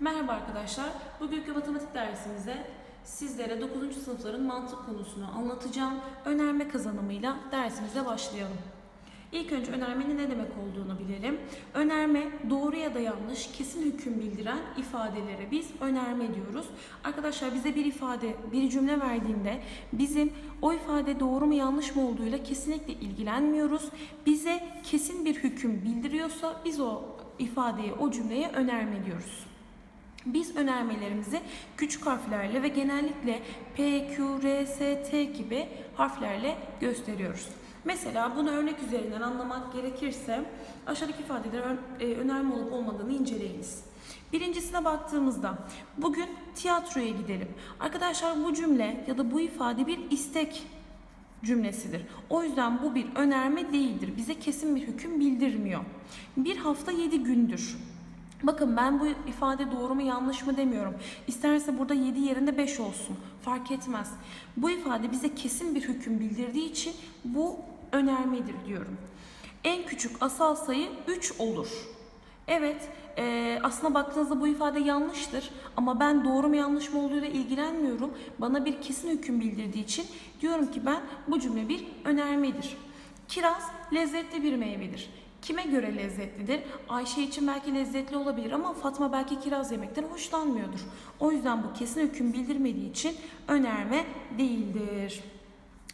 Merhaba arkadaşlar. Bugünkü matematik dersimize sizlere 9. sınıfların mantık konusunu anlatacağım. Önerme kazanımıyla dersimize başlayalım. İlk önce önermenin ne demek olduğunu bilelim. Önerme doğru ya da yanlış kesin hüküm bildiren ifadelere biz önerme diyoruz. Arkadaşlar bize bir ifade, bir cümle verdiğinde bizim o ifade doğru mu yanlış mı olduğuyla kesinlikle ilgilenmiyoruz. Bize kesin bir hüküm bildiriyorsa biz o ifadeye, o cümleye önerme diyoruz. Biz önermelerimizi küçük harflerle ve genellikle P, Q, R, S, T gibi harflerle gösteriyoruz. Mesela bunu örnek üzerinden anlamak gerekirse aşağıdaki ifadelerin e, önerme olup olmadığını inceleyiniz. Birincisine baktığımızda bugün tiyatroya gidelim. Arkadaşlar bu cümle ya da bu ifade bir istek cümlesidir. O yüzden bu bir önerme değildir. Bize kesin bir hüküm bildirmiyor. Bir hafta yedi gündür. Bakın ben bu ifade doğru mu yanlış mı demiyorum. İsterse burada 7 yerinde 5 olsun. Fark etmez. Bu ifade bize kesin bir hüküm bildirdiği için bu önermedir diyorum. En küçük asal sayı 3 olur. Evet, eee, aslına baktığınızda bu ifade yanlıştır ama ben doğru mu yanlış mı olduğuyla ilgilenmiyorum. Bana bir kesin hüküm bildirdiği için diyorum ki ben bu cümle bir önermedir. Kiraz lezzetli bir meyvedir. Kime göre lezzetlidir? Ayşe için belki lezzetli olabilir ama Fatma belki kiraz yemekten hoşlanmıyordur. O yüzden bu kesin hüküm bildirmediği için önerme değildir.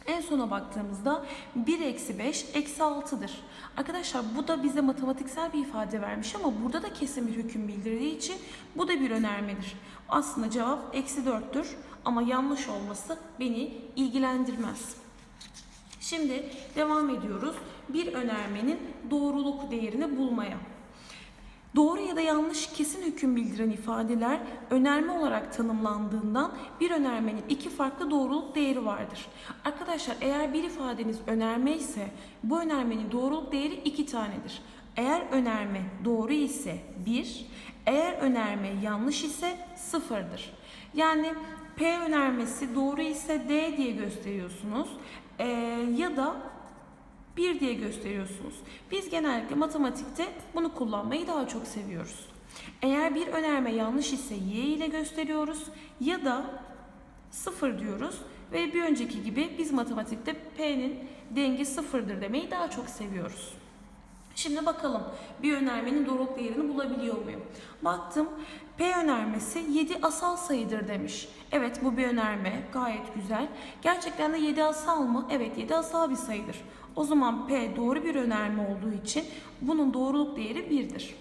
En sona baktığımızda 1 eksi 5 eksi 6'dır. Arkadaşlar bu da bize matematiksel bir ifade vermiş ama burada da kesin bir hüküm bildirdiği için bu da bir önermedir. Aslında cevap eksi 4'tür ama yanlış olması beni ilgilendirmez. Şimdi devam ediyoruz. Bir önermenin doğruluk değerini bulmaya. Doğru ya da yanlış kesin hüküm bildiren ifadeler önerme olarak tanımlandığından bir önermenin iki farklı doğruluk değeri vardır. Arkadaşlar eğer bir ifadeniz önerme ise bu önermenin doğruluk değeri iki tanedir. Eğer önerme doğru ise 1, eğer önerme yanlış ise sıfırdır. Yani P önermesi doğru ise D diye gösteriyorsunuz. Ee, ya da 1 diye gösteriyorsunuz. Biz genellikle matematikte bunu kullanmayı daha çok seviyoruz. Eğer bir önerme yanlış ise y ile gösteriyoruz ya da 0 diyoruz ve bir önceki gibi biz matematikte p'nin dengi sıfırdır demeyi daha çok seviyoruz. Şimdi bakalım bir önermenin doğruluk değerini bulabiliyor muyum? Baktım P önermesi 7 asal sayıdır demiş. Evet bu bir önerme gayet güzel. Gerçekten de 7 asal mı? Evet 7 asal bir sayıdır. O zaman P doğru bir önerme olduğu için bunun doğruluk değeri 1'dir.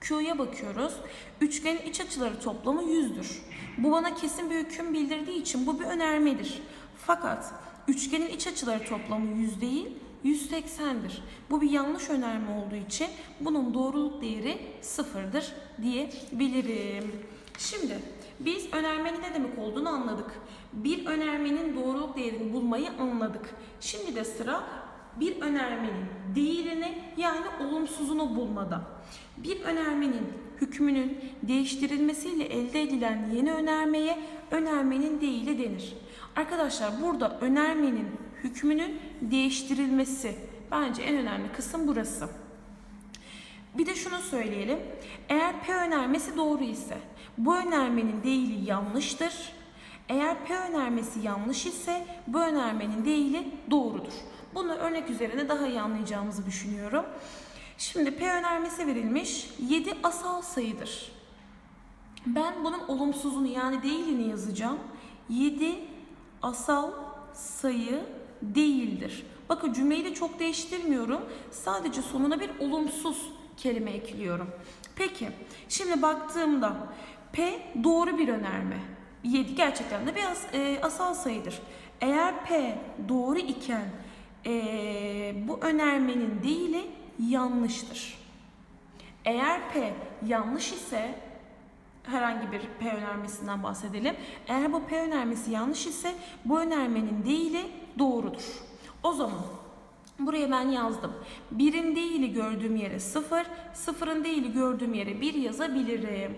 Q'ya bakıyoruz. Üçgenin iç açıları toplamı 100'dür. Bu bana kesin bir hüküm bildirdiği için bu bir önermedir. Fakat üçgenin iç açıları toplamı 100 değil, 180'dir. Bu bir yanlış önerme olduğu için bunun doğruluk değeri sıfırdır diyebilirim. Şimdi biz önermenin ne demek olduğunu anladık. Bir önermenin doğruluk değerini bulmayı anladık. Şimdi de sıra bir önermenin değerini yani olumsuzunu bulmada. Bir önermenin hükmünün değiştirilmesiyle elde edilen yeni önermeye önermenin değili denir. Arkadaşlar burada önermenin hükmünün değiştirilmesi bence en önemli kısım burası. Bir de şunu söyleyelim. Eğer P önermesi doğru ise bu önermenin değili yanlıştır. Eğer P önermesi yanlış ise bu önermenin değili doğrudur. Bunu örnek üzerine daha iyi anlayacağımızı düşünüyorum. Şimdi P önermesi verilmiş 7 asal sayıdır. Ben bunun olumsuzunu yani değilini yazacağım. 7 asal sayı değildir. Bakın cümleyi de çok değiştirmiyorum. Sadece sonuna bir olumsuz kelime ekliyorum. Peki şimdi baktığımda P doğru bir önerme. 7 gerçekten de bir as- e, asal sayıdır. Eğer P doğru iken e, bu önermenin değili yanlıştır. Eğer P yanlış ise herhangi bir P önermesinden bahsedelim. Eğer bu P önermesi yanlış ise bu önermenin değili doğrudur. O zaman buraya ben yazdım. Birin değili gördüğüm yere sıfır, sıfırın değili gördüğüm yere bir yazabilirim.